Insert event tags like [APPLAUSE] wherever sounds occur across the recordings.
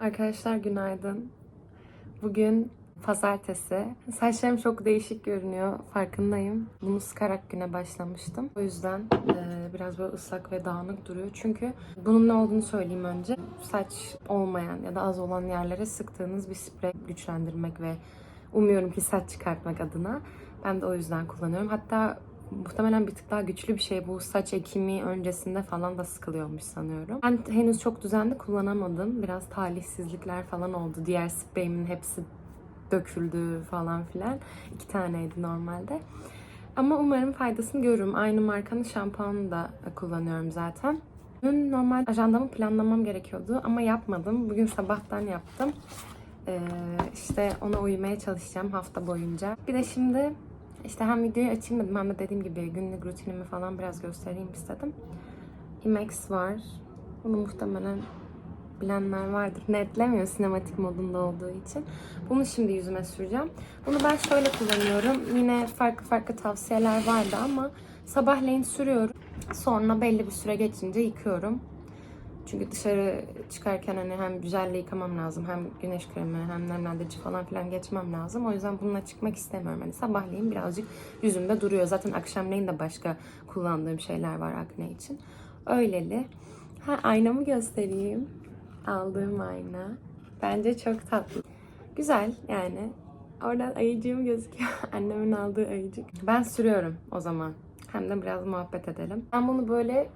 Arkadaşlar günaydın. Bugün pazartesi. Saçlarım çok değişik görünüyor. Farkındayım. Bunu sıkarak güne başlamıştım. O yüzden e, biraz böyle ıslak ve dağınık duruyor. Çünkü bunun ne olduğunu söyleyeyim önce. Saç olmayan ya da az olan yerlere sıktığınız bir sprey güçlendirmek ve umuyorum ki saç çıkartmak adına. Ben de o yüzden kullanıyorum. Hatta muhtemelen bir tık daha güçlü bir şey bu. Saç ekimi öncesinde falan da sıkılıyormuş sanıyorum. Ben henüz çok düzenli kullanamadım. Biraz talihsizlikler falan oldu. Diğer spreyimin hepsi döküldü falan filan. İki taneydi normalde. Ama umarım faydasını görürüm. Aynı markanın şampuanını da kullanıyorum zaten. Dün normal ajandamı planlamam gerekiyordu ama yapmadım. Bugün sabahtan yaptım. Ee, işte ona uymaya çalışacağım hafta boyunca. Bir de şimdi işte hem videoyu açayım dedim hem de dediğim gibi günlük rutinimi falan biraz göstereyim istedim. Imex var. Bunu muhtemelen bilenler vardır. Netlemiyor sinematik modunda olduğu için. Bunu şimdi yüzüme süreceğim. Bunu ben şöyle kullanıyorum. Yine farklı farklı tavsiyeler vardı ama sabahleyin sürüyorum. Sonra belli bir süre geçince yıkıyorum. Çünkü dışarı çıkarken hani hem güzelle yıkamam lazım, hem güneş kremi, hem nemlendirici falan filan geçmem lazım. O yüzden bununla çıkmak istemiyorum. Hani sabahleyin birazcık yüzümde duruyor. Zaten akşamleyin de başka kullandığım şeyler var akne için. Öyleli. Ha aynamı göstereyim. Aldığım ayna. Bence çok tatlı. Güzel yani. Oradan ayıcığım gözüküyor. [LAUGHS] Annemin aldığı ayıcık. Ben sürüyorum o zaman. Hem de biraz muhabbet edelim. Ben bunu böyle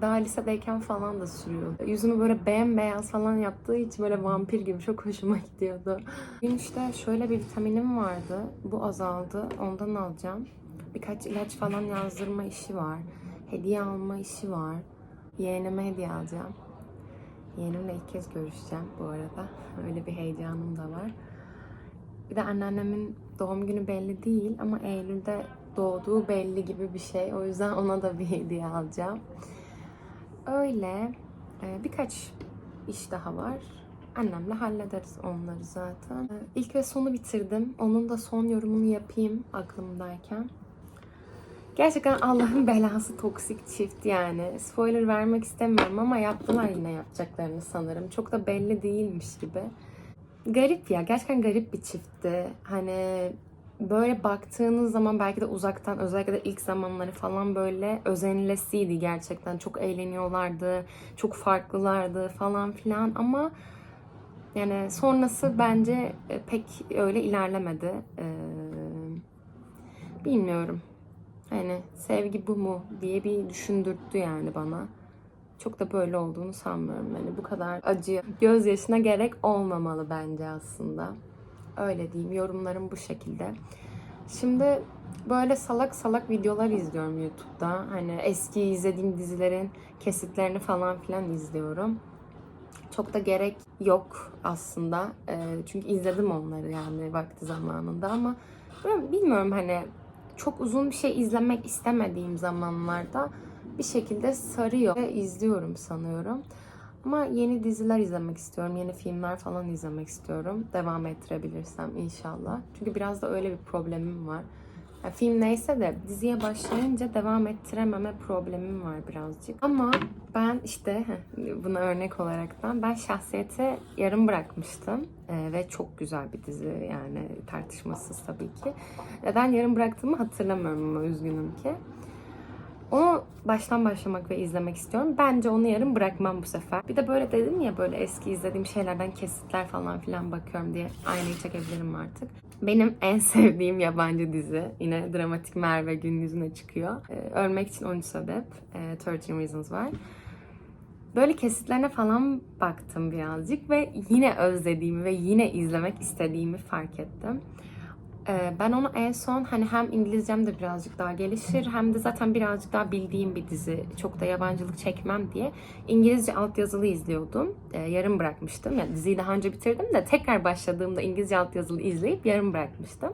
daha lisedeyken falan da sürüyordu. Yüzümü böyle bembeyaz falan yaptığı için böyle vampir gibi çok hoşuma gidiyordu. Bugün işte şöyle bir vitaminim vardı. Bu azaldı. Ondan alacağım. Birkaç ilaç falan yazdırma işi var. Hediye alma işi var. Yeğenime hediye alacağım. Yeğenimle ilk kez görüşeceğim bu arada. Öyle bir heyecanım da var. Bir de anneannemin doğum günü belli değil ama Eylül'de doğduğu belli gibi bir şey. O yüzden ona da bir hediye alacağım. Öyle e, birkaç iş daha var. Annemle hallederiz onları zaten. E, İlk ve sonu bitirdim. Onun da son yorumunu yapayım aklımdayken. Gerçekten Allah'ın [LAUGHS] belası toksik çift yani. Spoiler vermek istemiyorum ama yaptılar yine yapacaklarını sanırım. Çok da belli değilmiş gibi. Garip ya. Gerçekten garip bir çiftti. Hani böyle baktığınız zaman belki de uzaktan özellikle de ilk zamanları falan böyle özenilesiydi gerçekten. Çok eğleniyorlardı, çok farklılardı falan filan ama yani sonrası bence e, pek öyle ilerlemedi. Ee, bilmiyorum. Hani sevgi bu mu diye bir düşündürttü yani bana. Çok da böyle olduğunu sanmıyorum. Hani bu kadar acı, gözyaşına gerek olmamalı bence aslında. Öyle diyeyim. Yorumlarım bu şekilde. Şimdi böyle salak salak videolar izliyorum YouTube'da. Hani eski izlediğim dizilerin kesitlerini falan filan izliyorum. Çok da gerek yok aslında. Ee, çünkü izledim onları yani vakti zamanında ama bilmiyorum hani çok uzun bir şey izlemek istemediğim zamanlarda bir şekilde sarıyor ve izliyorum sanıyorum. Ama yeni diziler izlemek istiyorum. Yeni filmler falan izlemek istiyorum. Devam ettirebilirsem inşallah. Çünkü biraz da öyle bir problemim var. Yani film neyse de diziye başlayınca devam ettirememe problemim var birazcık. Ama ben işte buna örnek olaraktan ben şahsiyete yarım bırakmıştım. Ee, ve çok güzel bir dizi yani tartışmasız tabii ki. Neden yarım bıraktığımı hatırlamıyorum ama üzgünüm ki. Onu baştan başlamak ve izlemek istiyorum. Bence onu yarım bırakmam bu sefer. Bir de böyle dedim ya böyle eski izlediğim şeylerden kesitler falan filan bakıyorum diye aynayı çekebilirim artık. Benim [LAUGHS] en sevdiğim yabancı dizi yine dramatik Merve gün yüzüne çıkıyor. Ee, Ölmek için 13 sebep. Ee, 13 Reasons var. Böyle kesitlerine falan baktım birazcık ve yine özlediğimi ve yine izlemek istediğimi fark ettim. Ben onu en son hani hem İngilizcem de birazcık daha gelişir hem de zaten birazcık daha bildiğim bir dizi. Çok da yabancılık çekmem diye İngilizce altyazılı izliyordum. Yarım bırakmıştım. Yani diziyi daha önce bitirdim de tekrar başladığımda İngilizce altyazılı izleyip yarım bırakmıştım.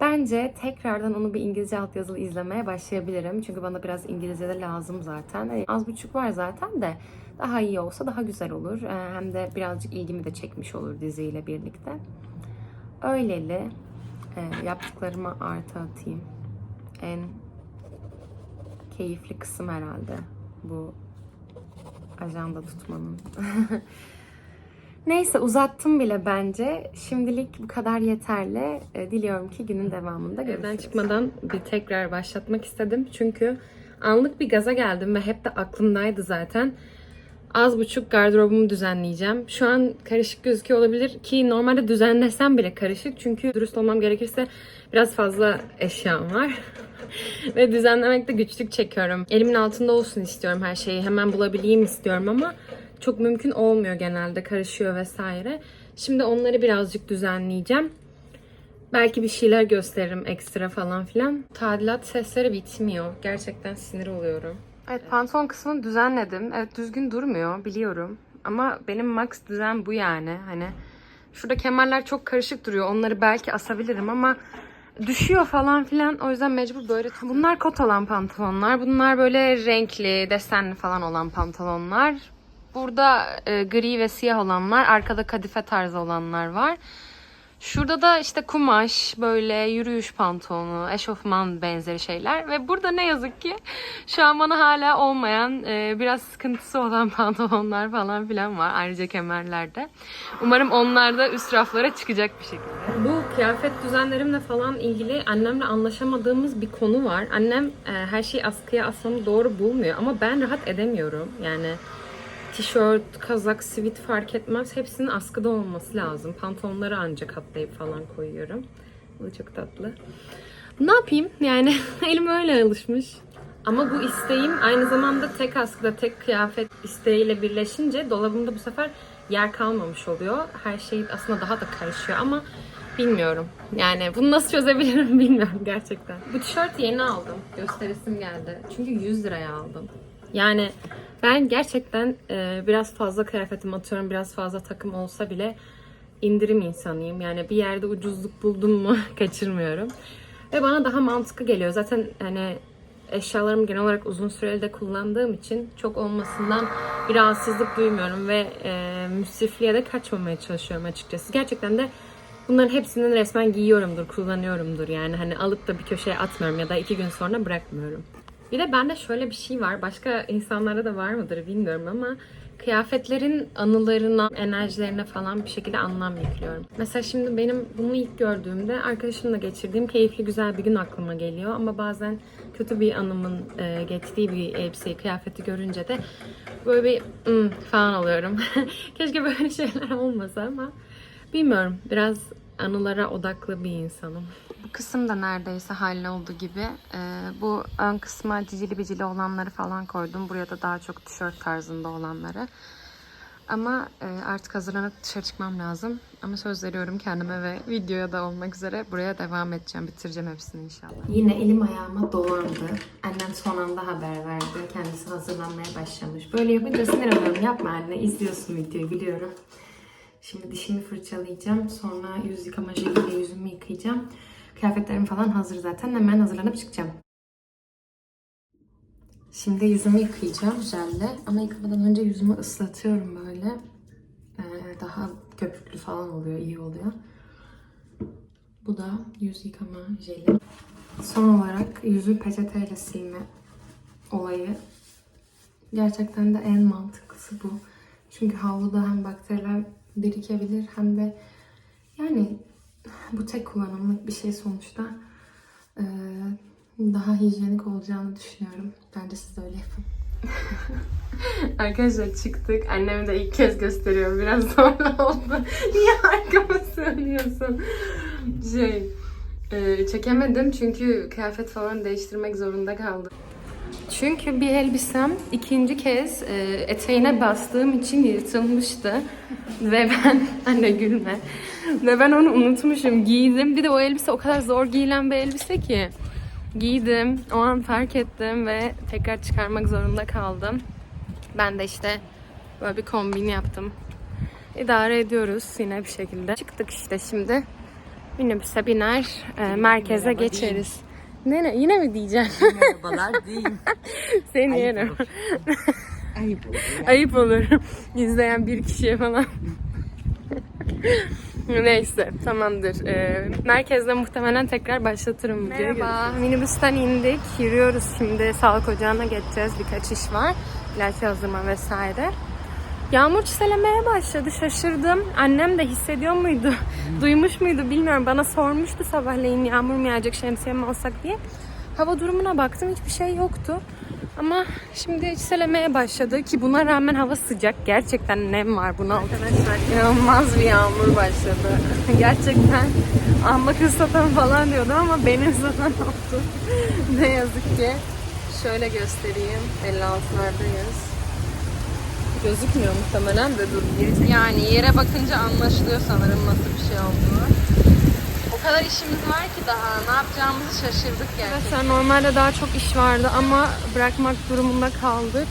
Bence tekrardan onu bir İngilizce altyazılı izlemeye başlayabilirim. Çünkü bana biraz İngilizce de lazım zaten. Hani az buçuk var zaten de daha iyi olsa daha güzel olur. Hem de birazcık ilgimi de çekmiş olur diziyle birlikte. Öyleli e, yaptıklarıma artı atayım. En keyifli kısım herhalde bu ajanda tutmanın. [LAUGHS] Neyse uzattım bile bence. Şimdilik bu kadar yeterli. E, Diliyorum ki günün devamında görüşürüz. Evden çıkmadan bir tekrar başlatmak istedim. Çünkü anlık bir gaza geldim ve hep de aklımdaydı zaten. Az buçuk gardırobumu düzenleyeceğim. Şu an karışık gözüküyor olabilir ki normalde düzenlesem bile karışık. Çünkü dürüst olmam gerekirse biraz fazla eşyam var. [LAUGHS] Ve düzenlemekte güçlük çekiyorum. Elimin altında olsun istiyorum her şeyi. Hemen bulabileyim istiyorum ama çok mümkün olmuyor genelde. Karışıyor vesaire. Şimdi onları birazcık düzenleyeceğim. Belki bir şeyler gösteririm ekstra falan filan. Tadilat sesleri bitmiyor. Gerçekten sinir oluyorum. Evet pantolon kısmını düzenledim. Evet düzgün durmuyor biliyorum. Ama benim max düzen bu yani. Hani şurada kemerler çok karışık duruyor. Onları belki asabilirim ama düşüyor falan filan. O yüzden mecbur böyle. Bunlar kot olan pantolonlar. Bunlar böyle renkli, desenli falan olan pantolonlar. Burada e, gri ve siyah olanlar. Arkada kadife tarzı olanlar var. Şurada da işte kumaş, böyle yürüyüş pantolonu, eşofman benzeri şeyler. Ve burada ne yazık ki şu an bana hala olmayan, e, biraz sıkıntısı olan [LAUGHS] pantolonlar falan filan var. Ayrıca kemerlerde. Umarım onlar da üst raflara çıkacak bir şekilde. Bu kıyafet düzenlerimle falan ilgili annemle anlaşamadığımız bir konu var. Annem e, her şeyi askıya asmamı doğru bulmuyor ama ben rahat edemiyorum. Yani tişört, kazak, sivit fark etmez. Hepsinin askıda olması lazım. Pantolonları ancak katlayıp falan koyuyorum. Bu çok tatlı. Ne yapayım? Yani [LAUGHS] elim öyle alışmış. Ama bu isteğim aynı zamanda tek askıda tek kıyafet isteğiyle birleşince dolabımda bu sefer yer kalmamış oluyor. Her şey aslında daha da karışıyor ama bilmiyorum. Yani bunu nasıl çözebilirim [LAUGHS] bilmiyorum gerçekten. Bu tişört yeni aldım. Gösterisim geldi. Çünkü 100 liraya aldım. Yani ben gerçekten e, biraz fazla kıyafetim atıyorum, biraz fazla takım olsa bile indirim insanıyım. Yani bir yerde ucuzluk buldum mu [LAUGHS] kaçırmıyorum. Ve bana daha mantıklı geliyor. Zaten hani eşyalarımı genel olarak uzun süreli de kullandığım için çok olmasından bir rahatsızlık duymuyorum ve e, müsrifliğe de kaçmamaya çalışıyorum açıkçası. Gerçekten de bunların hepsinin resmen giyiyorumdur, kullanıyorumdur. Yani hani alıp da bir köşeye atmıyorum ya da iki gün sonra bırakmıyorum. Bir de bende şöyle bir şey var. Başka insanlara da var mıdır bilmiyorum ama kıyafetlerin anılarına, enerjilerine falan bir şekilde anlam yüklüyorum. Mesela şimdi benim bunu ilk gördüğümde arkadaşımla geçirdiğim keyifli güzel bir gün aklıma geliyor. Ama bazen kötü bir anımın e, geçtiği bir elbiseyi, kıyafeti görünce de böyle bir "Hmm," falan oluyorum. [LAUGHS] Keşke böyle [LAUGHS] şeyler olmasa ama bilmiyorum. Biraz anılara odaklı bir insanım. Bu kısım da neredeyse halloldu gibi. Ee, bu ön kısma cicili bicili olanları falan koydum. Buraya da daha çok tişört tarzında olanları. Ama e, artık hazırlanıp dışarı çıkmam lazım. Ama söz veriyorum kendime ve videoya da olmak üzere buraya devam edeceğim. Bitireceğim hepsini inşallah. Yine elim ayağıma dolandı. Annem son anda haber verdi. Kendisi hazırlanmaya başlamış. Böyle yapınca sinir oluyorum. Yapma anne. İzliyorsun videoyu biliyorum. Şimdi dişimi fırçalayacağım. Sonra yüz yıkama jeliyle yüzümü yıkayacağım. Kıyafetlerim falan hazır zaten. Hemen hazırlanıp çıkacağım. Şimdi yüzümü yıkayacağım jelle. Ama yıkamadan önce yüzümü ıslatıyorum böyle. Ee, daha köpüklü falan oluyor, iyi oluyor. Bu da yüz yıkama jeli. Son olarak yüzü peçeteyle silme olayı. Gerçekten de en mantıklısı bu. Çünkü havluda hem bakteriler birikebilir hem de yani bu tek kullanımlık bir şey sonuçta Ee, daha hijyenik olacağını düşünüyorum. Bence siz de öyle yapın. [LAUGHS] Arkadaşlar çıktık. Anneme de ilk kez gösteriyorum. Biraz sonra oldu. [LAUGHS] Niye arkama sığınıyorsun? Şey, e, çekemedim çünkü kıyafet falan değiştirmek zorunda kaldım. Çünkü bir elbisem ikinci kez e, eteğine bastığım için yırtılmıştı. Ve ben, [LAUGHS] anne gülme. Ve ben onu unutmuşum, giydim. Bir de o elbise o kadar zor giyilen bir elbise ki. Giydim, o an fark ettim ve tekrar çıkarmak zorunda kaldım. Ben de işte böyle bir kombin yaptım. İdare ediyoruz yine bir şekilde. Çıktık işte şimdi. Minibüse biner, e, merkeze geçeriz. Ne, ne, yine mi diyeceksin? Merhabalar diyeyim. [LAUGHS] Seni Ayıp yerim. olur. Ayıp olur. ya. Ayıp olur. [LAUGHS] İzleyen bir kişiye falan. [LAUGHS] Neyse tamamdır. Ee, merkezde muhtemelen tekrar başlatırım videoyu. Merhaba. Minibüsten indik. Yürüyoruz şimdi. Sağlık ocağına geçeceğiz. Birkaç iş var. İlaç yazdırma vesaire. Yağmur çiselemeye başladı. Şaşırdım. Annem de hissediyor muydu? [LAUGHS] Duymuş muydu bilmiyorum. Bana sormuştu sabahleyin yağmur mu yağacak şemsiye mi alsak diye. Hava durumuna baktım. Hiçbir şey yoktu. Ama şimdi çiselemeye başladı ki buna rağmen hava sıcak. Gerçekten nem var buna arkadaşlar. İnanılmaz bir yağmur başladı. [LAUGHS] Gerçekten ahmak ıslatan falan diyordu ama beni ıslatan oldu. ne yazık ki. Şöyle göstereyim. 56'lardayız. Gözükmüyor muhtemelen de dur. Yani yere bakınca anlaşılıyor sanırım nasıl bir şey olduğunu. O kadar işimiz var ki daha ne yapacağımızı şaşırdık gerçekten. Arkadaşlar normalde daha çok iş vardı ama bırakmak durumunda kaldık.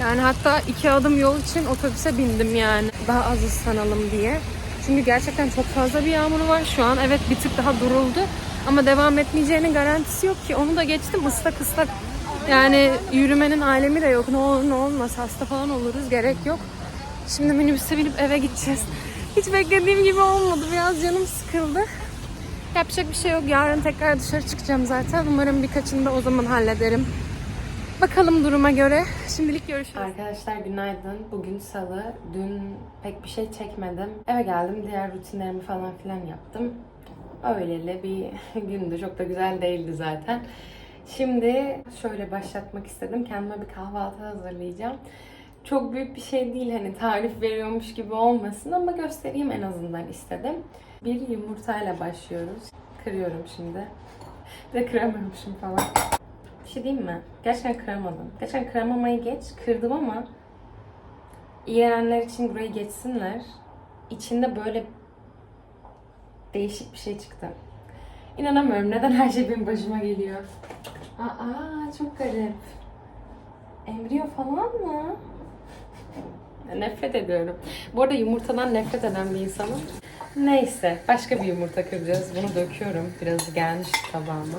Yani hatta iki adım yol için otobüse bindim yani. Daha az ıslanalım diye. Çünkü gerçekten çok fazla bir yağmur var şu an. Evet bir tık daha duruldu. Ama devam etmeyeceğinin garantisi yok ki. Onu da geçtim ıslak ıslak. Yani yürümenin alemi de yok. Ne olur ne olmaz hasta falan oluruz. Gerek yok. Şimdi minibüse binip eve gideceğiz. Hiç beklediğim gibi olmadı. Biraz canım sıkıldı. Yapacak bir şey yok. Yarın tekrar dışarı çıkacağım zaten. Umarım birkaçını da o zaman hallederim. Bakalım duruma göre. Şimdilik görüşürüz. Arkadaşlar günaydın. Bugün salı. Dün pek bir şey çekmedim. Eve geldim. Diğer rutinlerimi falan filan yaptım. Öyleli bir [LAUGHS] gündü. Çok da güzel değildi zaten. Şimdi şöyle başlatmak istedim. Kendime bir kahvaltı hazırlayacağım. Çok büyük bir şey değil hani tarif veriyormuş gibi olmasın ama göstereyim en azından istedim. Bir yumurtayla başlıyoruz. Kırıyorum şimdi. De kıramıyormuşum falan. Bir şey diyeyim mi? Gerçekten kıramadım. Gerçekten kıramamayı geç. Kırdım ama iğrenenler için burayı geçsinler. İçinde böyle değişik bir şey çıktı. İnanamıyorum. Neden her şey benim başıma geliyor? Aa çok garip. Embriyo falan mı? Nefret ediyorum. Bu arada yumurtadan nefret eden bir insanım. Neyse, başka bir yumurta kıracağız. Bunu döküyorum. Biraz gelmiş tabağıma.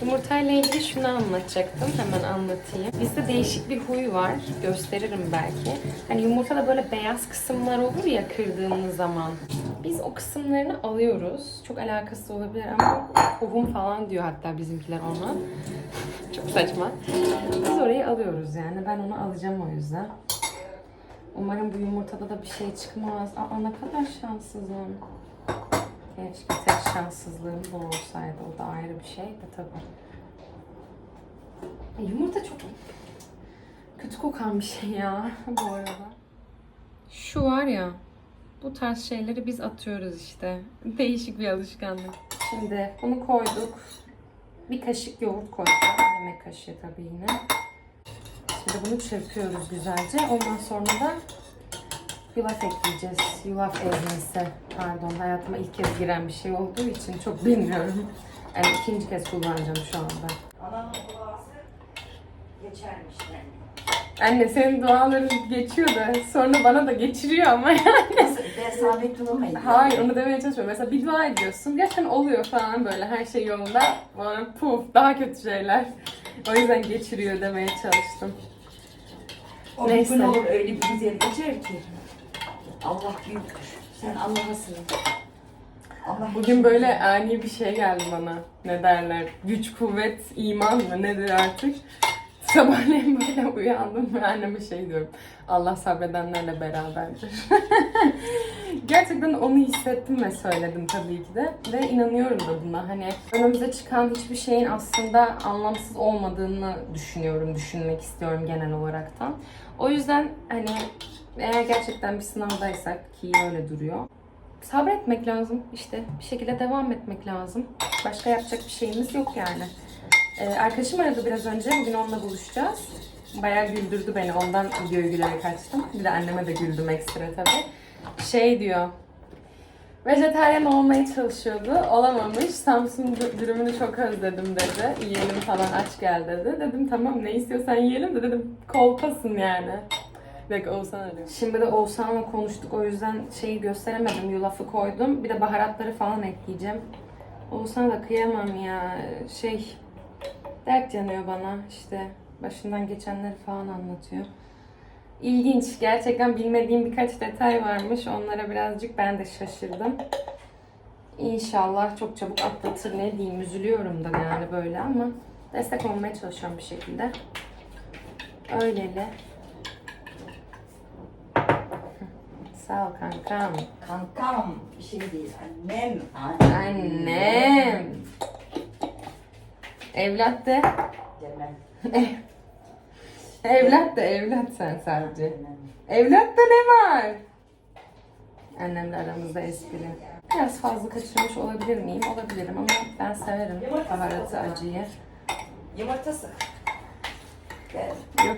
Yumurtayla ilgili şunu anlatacaktım. Hemen anlatayım. Bizde değişik bir huy var. Gösteririm belki. Hani yumurtada böyle beyaz kısımlar olur ya kırdığımız zaman. Biz o kısımlarını alıyoruz. Çok alakası olabilir ama tohum falan diyor hatta bizimkiler ona. Çok saçma. Biz orayı alıyoruz yani. Ben onu alacağım o yüzden. Umarım bu yumurtada da bir şey çıkmaz. Aa ne kadar şanssızım. Keşke tek şanssızlığım bu olsaydı. O da ayrı bir şey de tabii. E, Yumurta çok kötü kokan bir şey ya [LAUGHS] bu arada. Şu var ya, bu tarz şeyleri biz atıyoruz işte. Değişik bir alışkanlık. Şimdi bunu koyduk. Bir kaşık yoğurt koyduk. Yemek kaşığı tabii yine. Şimdi bunu çırpıyoruz güzelce. Ondan sonra da yulaf ekleyeceğiz. Yulaf ezmesi. Pardon hayatıma ilk kez giren bir şey olduğu için çok bilmiyorum. Yani ikinci kez kullanacağım şu anda. Ananın duası geçermiş yani. Anne senin duaların geçiyor da sonra bana da geçiriyor ama yani. Desabet olamayın. Hayır onu demeye çalışmıyorum. Mesela bir dua ediyorsun. Gerçekten oluyor falan böyle her şey yolunda. Bana puf daha kötü şeyler. O yüzden geçiriyor demeye çalıştım. O Neyse. gün olur öyle bir güzel geçer ki. Allah büyüktür. Sen Allah'a sığın. Allah Bugün böyle ani bir şey geldi bana. Ne derler? Güç, kuvvet, iman mı nedir artık? Sabahleyin böyle uyandım ve anneme şey diyorum. Allah sabredenlerle beraberdir. [LAUGHS] Gerçekten onu hissettim ve söyledim tabii ki de. Ve inanıyorum da buna. Hani önümüze çıkan hiçbir şeyin aslında anlamsız olmadığını düşünüyorum, düşünmek istiyorum genel olaraktan. O yüzden hani eğer gerçekten bir sınavdaysak ki öyle duruyor. Sabretmek lazım işte. Bir şekilde devam etmek lazım. Başka yapacak bir şeyimiz yok yani. Ee, arkadaşım aradı biraz önce. Bugün onunla buluşacağız. Bayağı güldürdü beni. Ondan videoyu gülerek açtım. Bir de anneme de güldüm ekstra tabii. Şey diyor. Vejetaryen olmaya çalışıyordu. Olamamış. Samsun dü- dürümünü çok özledim dedi. Yiyelim falan aç gel dedi. Dedim tamam ne istiyorsan yiyelim de dedim kolpasın yani. Dakika Oğuzhan arıyor. Şimdi de Oğuzhan'la konuştuk. O yüzden şeyi gösteremedim. Yulafı koydum. Bir de baharatları falan ekleyeceğim. Oğuzhan'a da kıyamam ya. Şey dert yanıyor bana. işte başından geçenleri falan anlatıyor. İlginç. Gerçekten bilmediğim birkaç detay varmış. Onlara birazcık ben de şaşırdım. İnşallah çok çabuk atlatır ne diyeyim. Üzülüyorum da yani böyle ama destek olmaya çalışıyorum bir şekilde. Öyleli. Sağ ol kankam. Kankam bir şey değil. Annem. Annem. Evlat de. Demem. [LAUGHS] Evlat da evlat sen sadece. Evlatta ne var? Annemle aramızda espri. Biraz fazla kaçırmış olabilir miyim? Olabilirim ama ben severim baharatı, acıyı. Yumurta sık. Yok.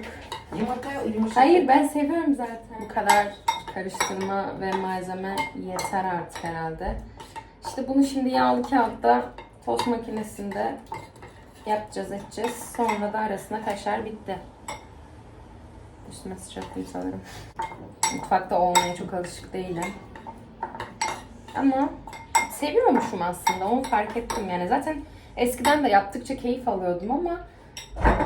Yumurta yumuşak. Hayır ben seviyorum zaten. Bu kadar karıştırma ve malzeme yeter artık herhalde. İşte bunu şimdi yağlı kağıtta tost makinesinde yapacağız edeceğiz. Sonra da arasına kaşar bitti. Üstüme sıçrattım sanırım. Mutfakta olmaya çok alışık değilim. Ama seviyormuşum aslında. Onu fark ettim yani. Zaten eskiden de yaptıkça keyif alıyordum ama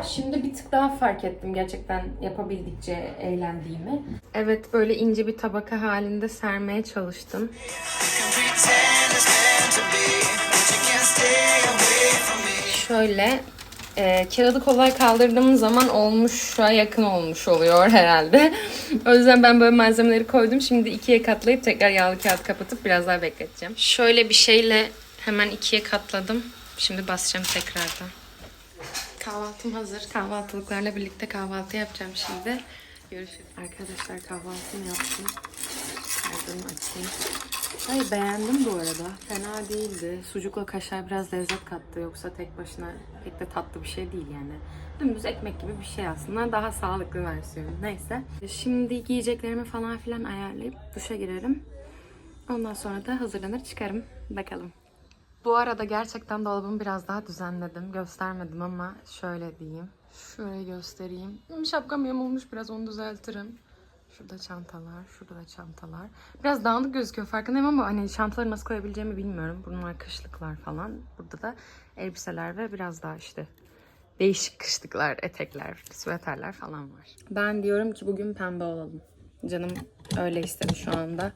Şimdi bir tık daha fark ettim gerçekten yapabildikçe eğlendiğimi. Evet böyle ince bir tabaka halinde sermeye çalıştım. Şöyle e, kağıdı kolay kaldırdığım zaman olmuşa yakın olmuş oluyor herhalde. [LAUGHS] o yüzden ben böyle malzemeleri koydum. Şimdi ikiye katlayıp tekrar yağlı kağıt kapatıp biraz daha bekleteceğim. Şöyle bir şeyle hemen ikiye katladım. Şimdi basacağım tekrardan. Kahvaltım hazır. Kahvaltılıklarla birlikte kahvaltı yapacağım şimdi. Görüşürüz. Arkadaşlar kahvaltımı yaptım. Kaydımı açayım. Ay beğendim bu arada. Fena değildi. Sucukla kaşar biraz lezzet kattı. Yoksa tek başına pek de tatlı bir şey değil yani. Dümdüz ekmek gibi bir şey aslında. Daha sağlıklı versiyonu. Neyse. Şimdi giyeceklerimi falan filan ayarlayıp duşa girerim. Ondan sonra da hazırlanır çıkarım. Bakalım. Bu arada gerçekten dolabımı biraz daha düzenledim. Göstermedim ama şöyle diyeyim. Şöyle göstereyim. Şapkam yamulmuş biraz onu düzeltirim. Şurada çantalar, şurada da çantalar. Biraz dağınık gözüküyor farkındayım ama hani çantaları nasıl koyabileceğimi bilmiyorum. Bunlar kışlıklar falan. Burada da elbiseler ve biraz daha işte değişik kışlıklar, etekler, süveterler falan var. Ben diyorum ki bugün pembe olalım. Canım öyle istedi şu anda.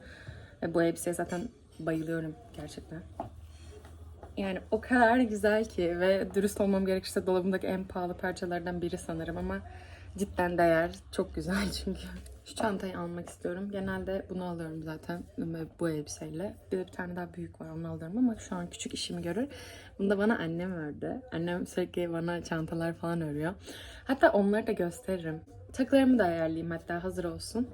Ve bu elbiseye zaten bayılıyorum gerçekten. Yani o kadar güzel ki ve dürüst olmam gerekirse dolabımdaki en pahalı parçalardan biri sanırım ama cidden değer. Çok güzel [LAUGHS] çünkü. Şu çantayı almak istiyorum. Genelde bunu alıyorum zaten bu elbiseyle. Bir de bir tane daha büyük var onu alıyorum ama şu an küçük işimi görür. Bunu da bana annem ördü. Annem sürekli bana çantalar falan örüyor. Hatta onları da gösteririm. Takılarımı da ayarlayayım hatta hazır olsun.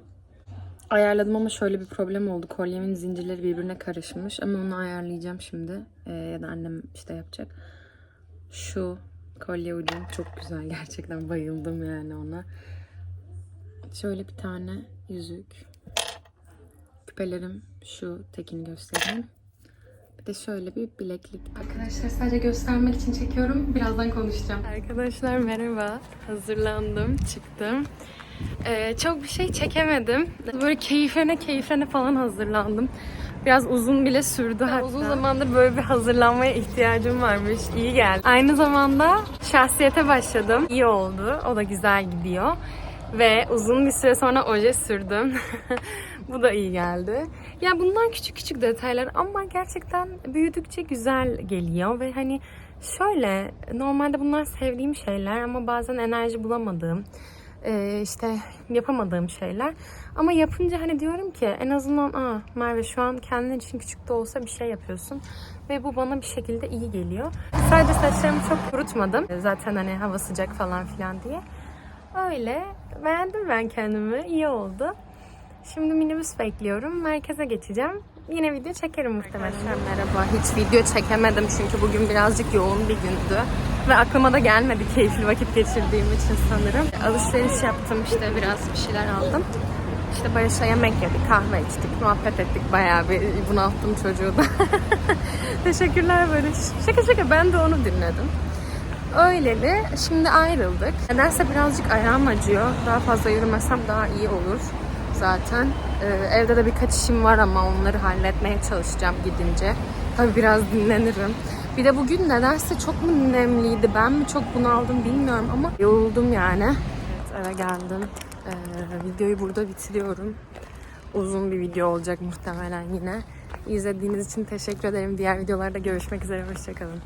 Ayarladım ama şöyle bir problem oldu. Kolyemin zincirleri birbirine karışmış ama onu ayarlayacağım şimdi. Ee, ya da annem işte yapacak. Şu kolye ucum çok güzel. [LAUGHS] Gerçekten bayıldım yani ona. Şöyle bir tane yüzük. Küpelerim şu tekini göstereyim. De şöyle bir bileklik. Arkadaşlar sadece göstermek için çekiyorum. Birazdan konuşacağım. Arkadaşlar merhaba. Hazırlandım, çıktım. Ee, çok bir şey çekemedim. Böyle keyiflerine keyiflerine falan hazırlandım. Biraz uzun bile sürdü hatta. Uzun zamandır böyle bir hazırlanmaya ihtiyacım varmış. İyi geldi. Aynı zamanda şahsiyete başladım. İyi oldu. O da güzel gidiyor. Ve uzun bir süre sonra oje sürdüm. [LAUGHS] [LAUGHS] Bu da iyi geldi. Ya bunlar küçük küçük detaylar ama gerçekten büyüdükçe güzel geliyor ve hani şöyle normalde bunlar sevdiğim şeyler ama bazen enerji bulamadığım e, işte yapamadığım şeyler. Ama yapınca hani diyorum ki en azından Aa, Merve şu an kendin için küçük de olsa bir şey yapıyorsun. Ve bu bana bir şekilde iyi geliyor. Sadece saçlarımı çok kurutmadım. Zaten hani hava sıcak falan filan diye. Öyle. Beğendim ben kendimi. İyi oldu. Şimdi minibüs bekliyorum. Merkeze geçeceğim. Yine video çekerim muhtemelen. Merhaba. Hiç video çekemedim çünkü bugün birazcık yoğun bir gündü. Ve aklıma da gelmedi keyifli vakit geçirdiğim için sanırım. Alışveriş yaptım işte biraz bir şeyler aldım. İşte Barış'a yemek yedik, kahve içtik, muhabbet ettik. Bayağı bir bunalttım çocuğu da. [LAUGHS] Teşekkürler Barış. Şaka şaka ben de onu dinledim. Öyleli. Şimdi ayrıldık. Nedense birazcık ayağım acıyor. Daha fazla yürümesem daha iyi olur zaten. Ee, evde de birkaç işim var ama onları halletmeye çalışacağım gidince. Tabii biraz dinlenirim. Bir de bugün nedense çok mu nemliydi, ben mi çok bunaldım bilmiyorum ama yoruldum yani. Evet eve geldim. Ee, videoyu burada bitiriyorum. Uzun bir video olacak muhtemelen yine. İzlediğiniz için teşekkür ederim. Diğer videolarda görüşmek üzere. Hoşçakalın.